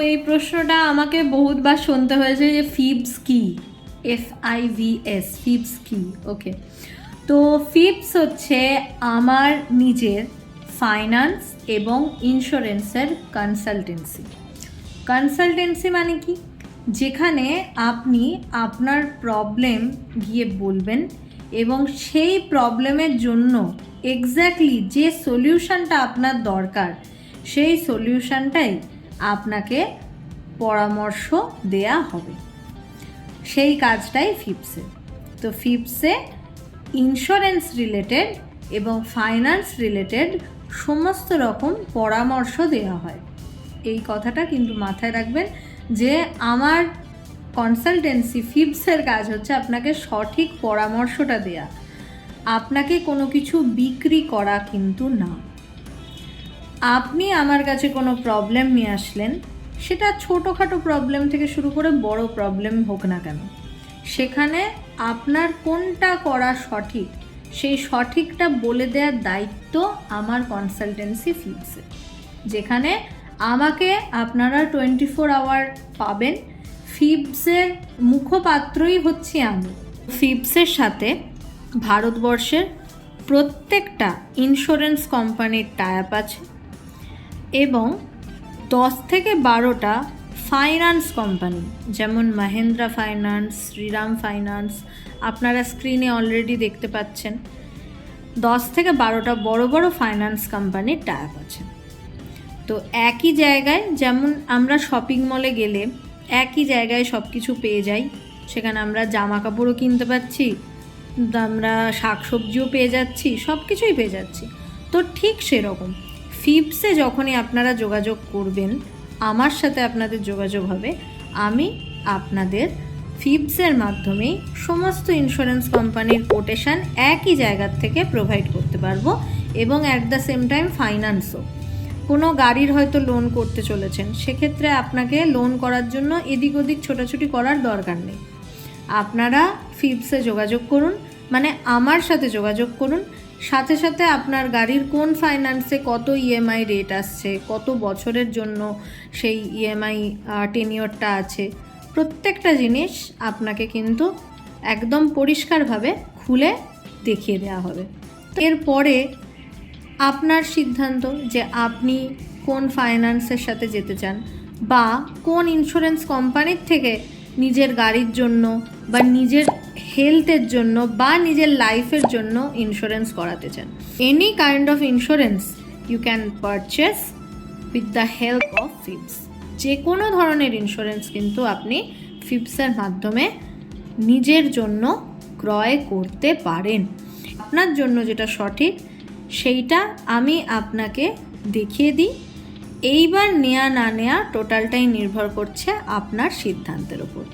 এই প্রশ্নটা আমাকে বহুতবার শুনতে হয়েছে যে ফিবস কি? এফ আই ভি এস ফিবস কি? ওকে তো ফিবস হচ্ছে আমার নিজের ফাইন্যান্স এবং ইন্স্যুরেন্সের কনসালটেন্সি কনসালটেন্সি মানে কি? যেখানে আপনি আপনার প্রবলেম গিয়ে বলবেন এবং সেই প্রবলেমের জন্য এক্স্যাক্টলি যে সলিউশনটা আপনার দরকার, সেই সলিউশনটাই আপনাকে পরামর্শ দেয়া হবে। সেই কাজটাই ফিপসে তো ফিপসে ইন্স্যুরেন্স রিলেটেড এবং ফাইন্যান্স রিলেটেড সমস্ত রকম পরামর্শ দেওয়া হয়। এই কথাটা কিন্তু মাথায় রাখবেন যে আমার কনসালটেন্সি ফিপসের কাজ হচ্ছে আপনাকে সঠিক পরামর্শটা দেয়া। আপনাকে কোনো কিছু বিক্রি করা কিন্তু না। আপনি আমার কাছে কোনো প্রবলেম নিয়ে আসলেন, সেটা ছোটোখাটো প্রবলেম থেকে শুরু করে বড় প্রবলেম হোক না কেন, সেখানে আপনার কোনটা করা সঠিক, সেই সঠিকটা বলে দেওয়ার দায়িত্ব আমার কনসালটেন্সি ফিপসে যেখানে আমাকে আপনারা টোয়েন্টি ফোর আওয়ার পাবেন ফিপসের মুখপাত্রই হচ্ছি আমি। ফিপসের সাথে ভারতবর্ষের প্রত্যেকটা ইন্স্যুরেন্স কোম্পানির টাইপ আছে। এবং দশ থেকে বারোটা ফাইন্যান্স কোম্পানি যেমন মাহেন্দ্রা ফাইন্যান্স শ্রীরাম ফাইন্যান্স আপনারা স্ক্রিনে অলরেডি দেখতে পাচ্ছেন। দশ থেকে বারোটা বড় বড় ফাইন্যান্স কোম্পানির টাইপ আছে। তো একই জায়গায় যেমন আমরা শপিং মলে গেলে একই জায়গায় সব কিছু পেয়ে যাই। সেখানে আমরা জামা কাপড়ও কিনতে পাচ্ছি, আমরা শাকসবজিও পেয়ে যাচ্ছি সব কিছুই পেয়ে যাচ্ছি। তো ঠিক সেরকম। ফিপসে যখনই আপনারা যোগাযোগ করবেন, আমার সাথে আপনাদের যোগাযোগ হবে। আমি আপনাদের ফিপসের মাধ্যমেই সমস্ত ইন্স্যুরেন্স কোম্পানির কোটেশন একই জায়গার থেকে প্রোভাইড করতে পারব এবং অ্যাট দ্য সেম টাইম ফাইন্যান্সও কোনো গাড়ির হয়তো লোন করতে চলেছেন, সেক্ষেত্রে আপনাকে লোন করার জন্য এদিক ওদিক ছোটাছুটি করার দরকার নেই। আপনারা ফিপসে যোগাযোগ করুন মানে আমার সাথে যোগাযোগ করুন সাথে সাথে আপনার গাড়ির কোন ফাইন্যান্সে কত ইএমআই রেট আসছে, কত বছরের জন্য সেই ইএমআই টেনিয়রটা আছে, প্রত্যেকটা জিনিস আপনাকে কিন্তু একদম পরিষ্কারভাবে খুলে দেখিয়ে দেওয়া হবে। এরপরে আপনার সিদ্ধান্ত যে আপনি কোন ফাইন্যান্সের সাথে যেতে চান বা কোন ইন্স্যুরেন্স কোম্পানির থেকে নিজের গাড়ির জন্য বা নিজের হেলথের জন্য বা নিজের লাইফের জন্য ইন্স্যুরেন্স করাতে চান। Any kind of insurance you can purchase with the help of FIPS যে কোনো ধরনের ইন্স্যুরেন্স কিন্তু আপনি ফিপসের মাধ্যমে নিজের জন্য ক্রয় করতে পারেন। আপনার জন্য যেটা সঠিক, সেইটা আমি আপনাকে দেখিয়ে দিই। এইবার নেয়া না নেয়া টোটালটাই নির্ভর করছে আপনার সিদ্ধান্তের উপর।